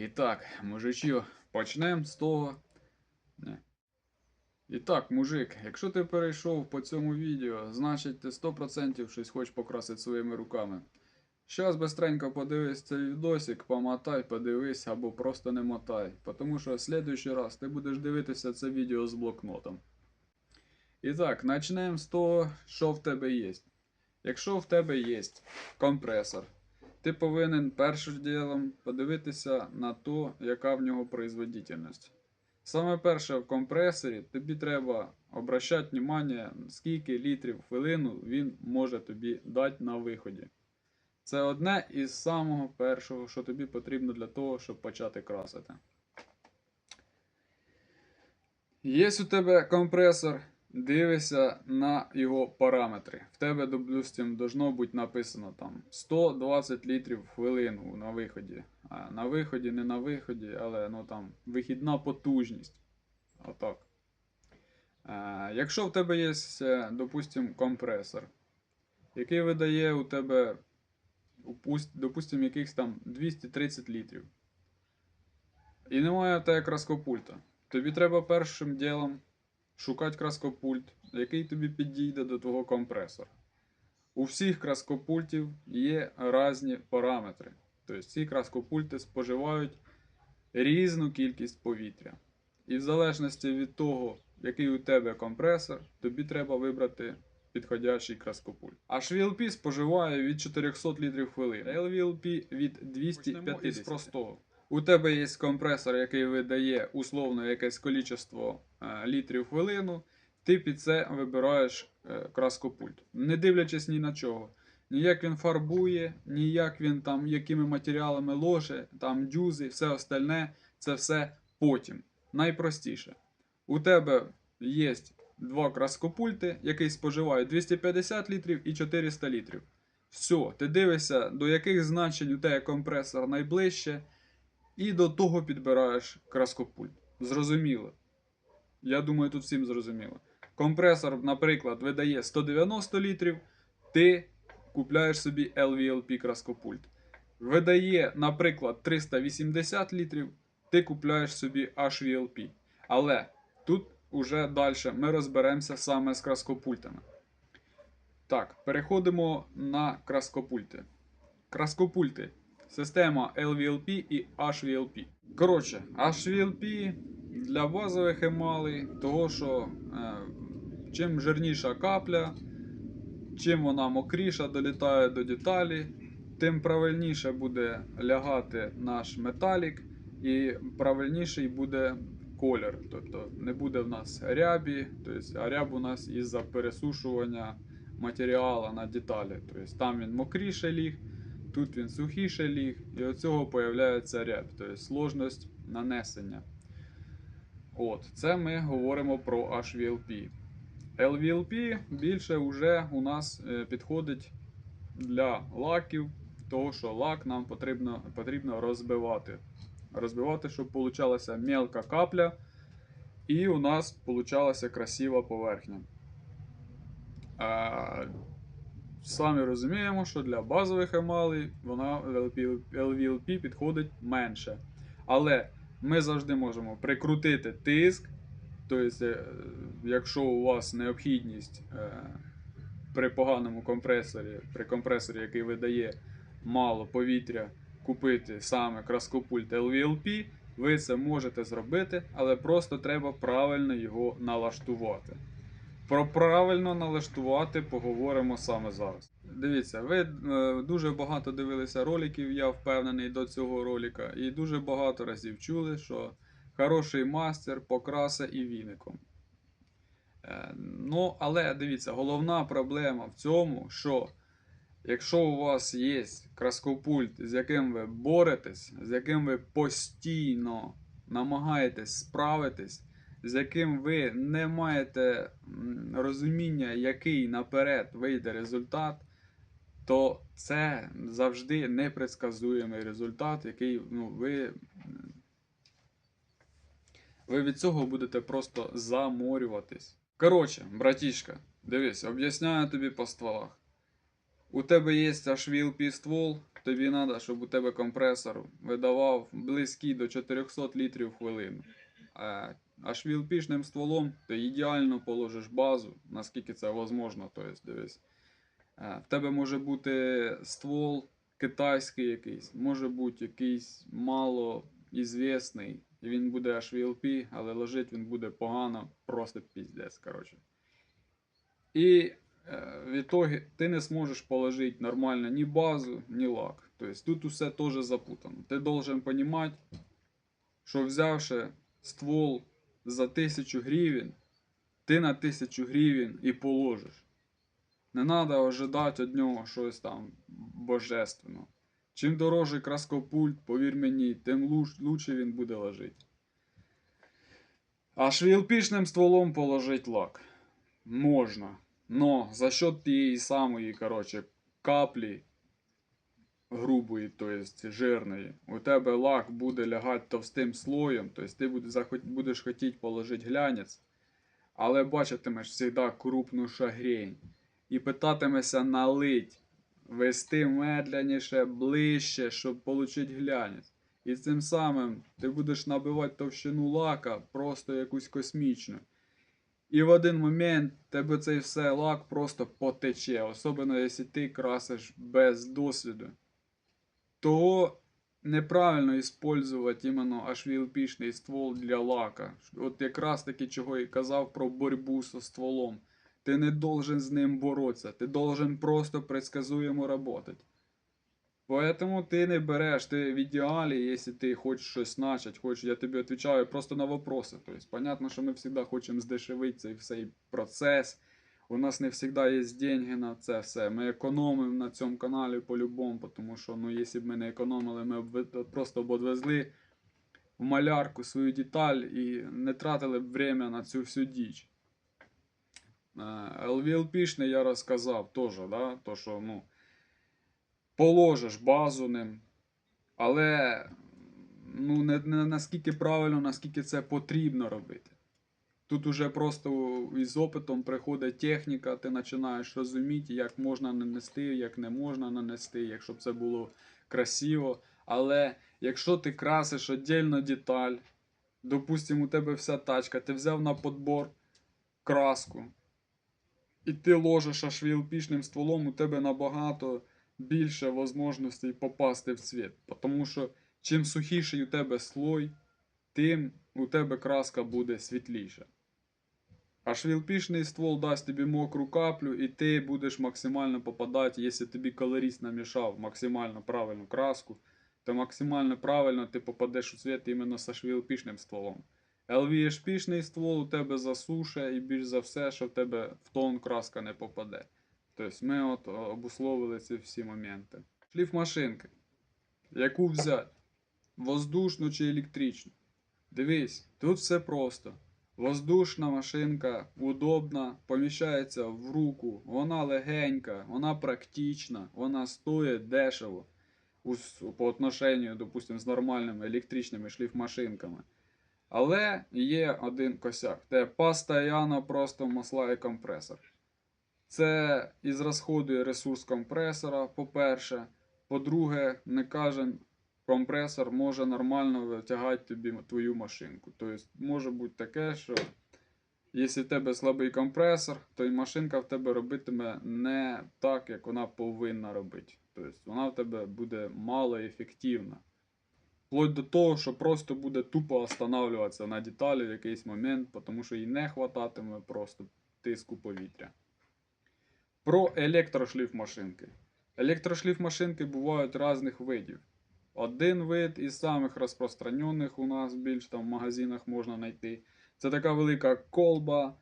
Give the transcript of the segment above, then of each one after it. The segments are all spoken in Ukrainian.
І так, мужичів, почнемо з того. Не. І так, мужик, якщо ти перейшов по цьому відео, значить ти 100% щось хочеш покрасити своїми руками. Щас быстренько подивись цей відосик, помотай, подивись або просто не мотай. Тому що в следующий раз ти будеш дивитися це відео з блокнотом. І так, почнемо з того, що в тебе є. Якщо в тебе є компресор, ти повинен першим ділом подивитися на то, яка в нього производительність. Саме перше в компресорі тобі треба обращати увагу, скільки літрів в хвилину він може тобі дати на виході. Це одне із самого першого, що тобі потрібно для того, щоб почати красити. Є у тебе компресор, дивишся на його параметри. В тебе, допустим, должно бути написано там 120 літрів в хвилину на виході. А на виході, не на виході, але ну там вихідна потужність. Отак. Е, якщо в тебе є, е, допустим, компресор, який видає у тебе, допустим, якихось там 230 літрів. І немає в тебе краскопульта. Тобі треба першим ділом шукати краскопульт, який тобі підійде до твого компресора. У всіх краскопультів є різні параметри. Тобто ці краскопульти споживають різну кількість повітря. І в залежності від того, який у тебе компресор, тобі треба вибрати підходящий краскопульт. HVLP споживає від 400 літрів в хвилину, LVLP від 250 із простого. У тебе є компресор, який видає условно якесь количество е, літрів хвилину, ти під це вибираєш е, краскопульт. Не дивлячись ні на чого. Ні як він фарбує, ні як він там якими матеріалами ложе, там дюзи, все остальне, це все потім. Найпростіше. У тебе є два краскопульти, які споживають 250 літрів і 400 літрів. Все, ти дивишся, до яких значень у тебе компресор найближче, і до того підбираєш краскопульт. Зрозуміло. Я думаю, тут всім зрозуміло. Компресор, наприклад, видає 190 літрів, ти купляєш собі LVLP краскопульт. Видає, наприклад, 380 літрів, ти купляєш собі HVLP. Але тут уже далі ми розберемося саме з краскопультами. Так, переходимо на краскопульти. Краскопульти. Система LVLP і HVLP. Коротше, HVLP для базових емалей, того що е, чим жирніша капля, чим вона мокріша долітає до деталі, тим правильніше буде лягати наш металік і правильніший буде колір. Тобто не буде в нас рябі, тобто, а ряб у нас із-за пересушування матеріалу на деталі. Тобто там він мокріше ліг, тут він сухіше ліг, і від цього появляється рябь, тобто сложність нанесення. От, це ми говоримо про HVLP. LVLP більше вже у нас е, підходить для лаків, того що лак нам потрібно, потрібно розбивати. Розбивати, щоб получалася мелка капля, і у нас получалася красива поверхня. Самі розуміємо, що для базових емалей вона LVLP, LVLP підходить менше. Але ми завжди можемо прикрутити тиск. Тобто, е, якщо у вас необхідність е, при поганому компресорі, при компресорі, який видає мало повітря, купити саме краскопульт LVLP, ви це можете зробити, але просто треба правильно його налаштувати. Про правильно налаштувати поговоримо саме зараз. Дивіться, ви е, дуже багато дивилися роликів, я впевнений до цього ролика, і дуже багато разів чули, що хороший мастер покраса і віником. Е, ну, але дивіться, головна проблема в цьому, що якщо у вас є краскопульт, з яким ви боретесь, з яким ви постійно намагаєтесь справитись, з яким ви не маєте розуміння, який наперед вийде результат, то це завжди непредсказуємий результат, який ну, ви, ви від цього будете просто заморюватись. Коротше, братішка, дивись, об'ясняю тобі по стволах. У тебе є HVLP ствол, тобі треба, щоб у тебе компресор видавав близький до 400 літрів в хвилину. А, а стволом ти ідеально положиш базу, наскільки це можливо. Тобто, дивись. Е, В тебе може бути ствол китайський якийсь, може бути якийсь мало ізвісний, і він буде HVLP, але лежить він буде погано, просто піздець, коротше. І е, в ітогі ти не зможеш положити нормально ні базу, ні лак. Тобто тут усе теж запутано. Ти должен розуміти, що взявши ствол за 1000 гривень, ти на 1000 гривень і положиш. Не треба ожидати від нього щось там божественного. Чим дорожчий краскопульт, повір мені, тим луч, лучше він буде лежати. А швілпішним стволом положить лак. Можна. Но за счет тієї самої, короче, каплі грубої, то есть жирної, у тебе лак буде лягати товстим слоєм, тобто ти будеш хотіти положити глянець, але бачитимеш завжди крупну шагрень. І питатимешся налить, вести медленніше, ближче, щоб отримати глянець. І цим самим ти будеш набивати товщину лака просто якусь космічну. І в один момент тебе цей все лак просто потече, особливо якщо ти красиш без досвіду. То неправильно использовать іменно HVLP-шний ствол для лака. От якраз таки чого і казав про боротьбу зі стволом. Ти не должен з ним боротися, ти должен просто предсказуемо работать. Поэтому ти не береш, ти в ідеалі, якщо ти хочеш щось начать, хочеш, я тобі відповідаю просто на вопроси. Тобто, понятно, що ми завжди хочемо здешевити цей всей процес. У нас не завжди є деньги на це все. Ми економимо на цьому каналі по-любому, тому що, ну, якщо б ми не економили, ми б просто б одвезли в малярку свою деталь і не тратили б время на цю всю діч. LVLP-шний я розказав теж, да? то, що, ну, положиш базу ним, але ну, не, не наскільки правильно, наскільки це потрібно робити. Тут уже просто із опитом приходить техніка, ти починаєш розуміти, як можна нанести, як не можна нанести, якщо б це було красиво. Але якщо ти красиш віддільно деталь, допустимо, у тебе вся тачка, ти взяв на подбор краску, і ти ложиш аж стволом, у тебе набагато більше можливостей попасти в цвіт. Тому що чим сухіший у тебе слой, тим у тебе краска буде світліша. А швілпішний ствол дасть тобі мокру каплю, і ти будеш максимально попадати, якщо тобі колорист намішав максимально правильну краску, то максимально правильно ти попадеш у цвіт іменно з швілпішним стволом. LVHP-шний ствол у тебе засуше і більш за все, що в тебе в тон краска не попаде. Тобто ми от обусловили ці всі моменти. Шліф машинки. Яку взяти? Воздушну чи електричну? Дивись, тут все просто. Воздушна машинка удобна, поміщається в руку, вона легенька, вона практична, вона стоїть дешево по отношенню, допустим, з нормальними електричними шліфмашинками. Але є один косяк. Те постійно просто масла і компресор. Це і зрасходує ресурс компресора, по-перше. По-друге, не кожен компресор може нормально витягати тобі твою машинку. Тобто може бути таке, що якщо в тебе слабий компресор, то і машинка в тебе робитиме не так, як вона повинна робити. Тобто вона в тебе буде мало ефективна. Вплоть до того, що просто буде тупо останавливатися на деталі в якийсь момент, тому що їй не хвататиме просто тиску повітря. Про електрошліф машинки. Електрошліф машинки бувають різних видів. Один вид із самих розпространених у нас більш там в магазинах можна знайти. Це така велика колба,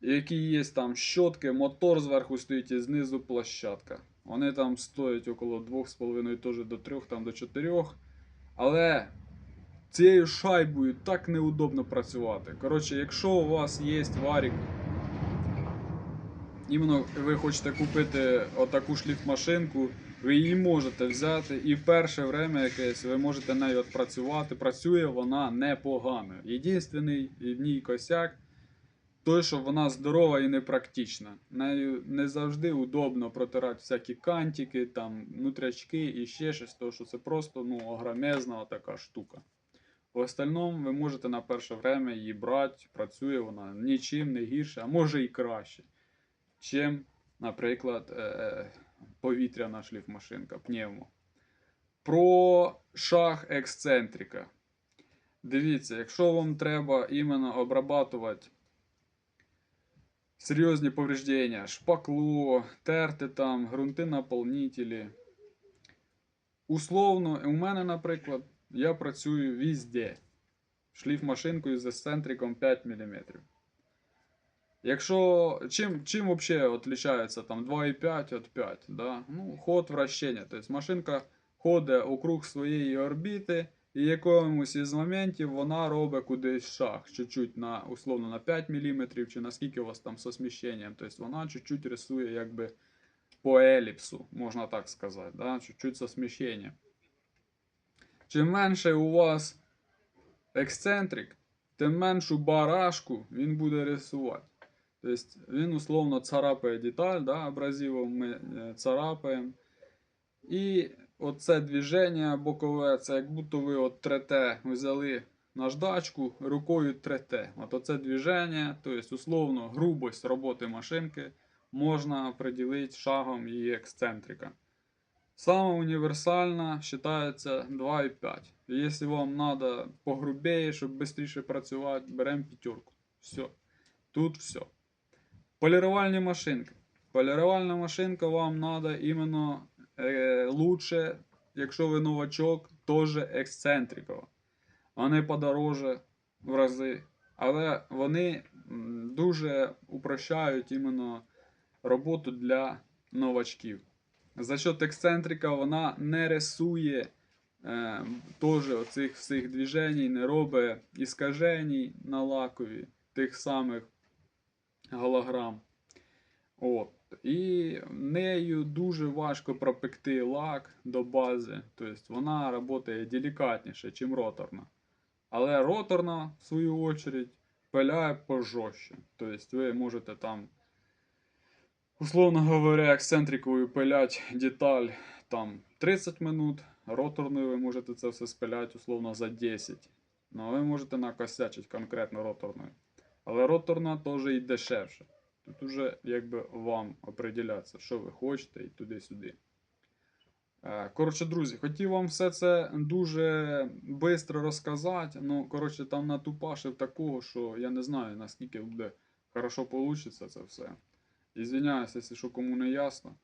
які є там щотки, мотор зверху стоїть і знизу площадка. Вони там стоять около 2,5 теж до 3, там до 4. Але цією шайбою так неудобно працювати. Коротше, якщо у вас є варік, іменно ви хочете купити отаку шліфмашинку, ви її можете взяти і в перше время якесь ви можете нею відпрацювати. Працює вона непогано. Єдинственний в ній косяк той, що вона здорова і непрактична. Нею не завжди удобно протирати всякі кантики, там, нутрячки і ще щось, тому що це просто ну, огромезна така штука. В остальному ви можете на перше время її брати, працює вона нічим не гірше, а може і краще, чим, наприклад, е, е, повітряна шліфмашинка, пневмо. Про шаг ексцентрика. Дивіться, якщо вам треба іменно обрабатувати серйозні повреждення, шпакло, терти там, ґрунти наповнителі. Условно, у мене, наприклад, я працюю везде. Шліфмашинкою з ексцентриком 5 мм. Якщо чим, чим взагалі відрізняється там 2,5 від 5, да? ну, ход вращення. Тобто машинка ходить округ своєї орбіти, і якомусь із моментів вона робить кудись шаг, чуть-чуть на условно на 5 мм, чи наскільки у вас там со сміщенням. Тобто вона чуть-чуть рисує якби по еліпсу, можна так сказати, да? чуть-чуть со сміщенням. Чим менше у вас ексцентрик, тим меншу барашку він буде рисувати. Тобто він условно царапає деталь, да, абразивом ми е, царапаємо. І оце движення бокове, це як будто ви от трете, взяли наждачку, рукою трете. От оце движення, тобто условно грубость роботи машинки можна определити шагом її ексцентрика. Саме універсальна вважається 2,5. Якщо вам треба погрубіше, щоб швидше працювати, беремо п'ятерку. Все. Тут все. Полірувальні машинки. Полірувальна машинка вам треба іменно е, лучше, якщо ви новачок, теж ексцентрикова. Вони подороже в рази. Але вони дуже упрощають іменно роботу для новачків. За счет ексцентрика вона не рисує е, теж оцих всіх движень, не робить іскажень на лакові тих самих голограм. От. І нею дуже важко пропекти лак до бази. Тобто вона працює делікатніше, ніж роторна. Але роторна, в свою очередь, пиляє пожорстче. Тобто ви можете там, условно говоря, ексцентриковою пилять деталь там 30 минут, роторною ви можете це все спиляти условно за 10. Ну, а ви можете накосячити конкретно роторною. Але роторна теж і дешевше. Тут уже якби вам определятися, що ви хочете і туди-сюди. Е, Коротше, друзі, хотів вам все це дуже швидко розказати. Ну, коротше, там натупашив такого, що я не знаю, наскільки буде хорошо вийде це все. Ізвиняюся, якщо що кому не ясно.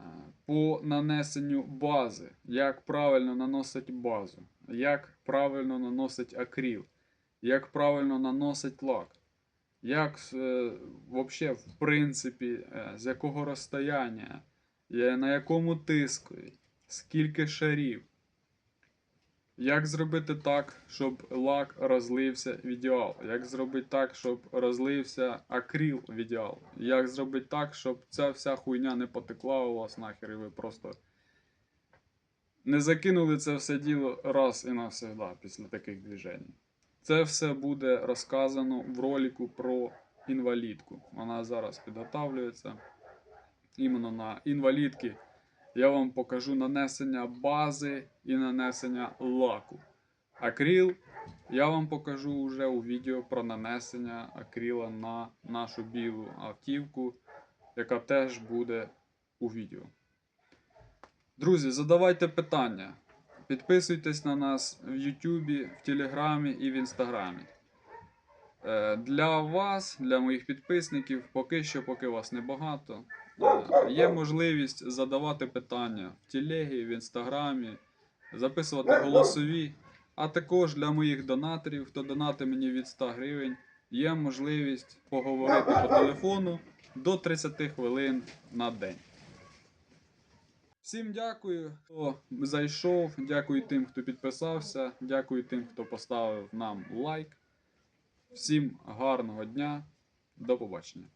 Е, По нанесенню бази. Як правильно наносить базу, як правильно наносить акрил, як правильно наносить лак. Як е, вообще, в принципі, е, з якого розстояння, е, на якому тиску, скільки шарів. Як зробити так, щоб лак розлився в ідеал? Як зробити так, щоб розлився акрил в ідеал? Як зробити так, щоб ця вся хуйня не потекла у вас нахер, і ви просто не закинули це все діло раз і навсегда після таких движень? Це все буде розказано в ролику про інвалідку. Вона зараз підготавлюється. Іменно на інвалідки я вам покажу нанесення бази і нанесення лаку. Акрил я вам покажу вже у відео про нанесення акрила на нашу білу автівку, яка теж буде у відео. Друзі, задавайте питання. Підписуйтесь на нас в Ютубі, в Телеграмі і в Інстаграмі. Е, Для вас, для моїх підписників, поки що, поки вас небагато, е, є можливість задавати питання в Телегі, в Інстаграмі, записувати голосові. А також для моїх донаторів, хто донатить мені від 100 гривень, є можливість поговорити по телефону до 30 хвилин на день. Всім дякую, хто зайшов. Дякую тим, хто підписався. Дякую тим, хто поставив нам лайк. Всім гарного дня. До побачення.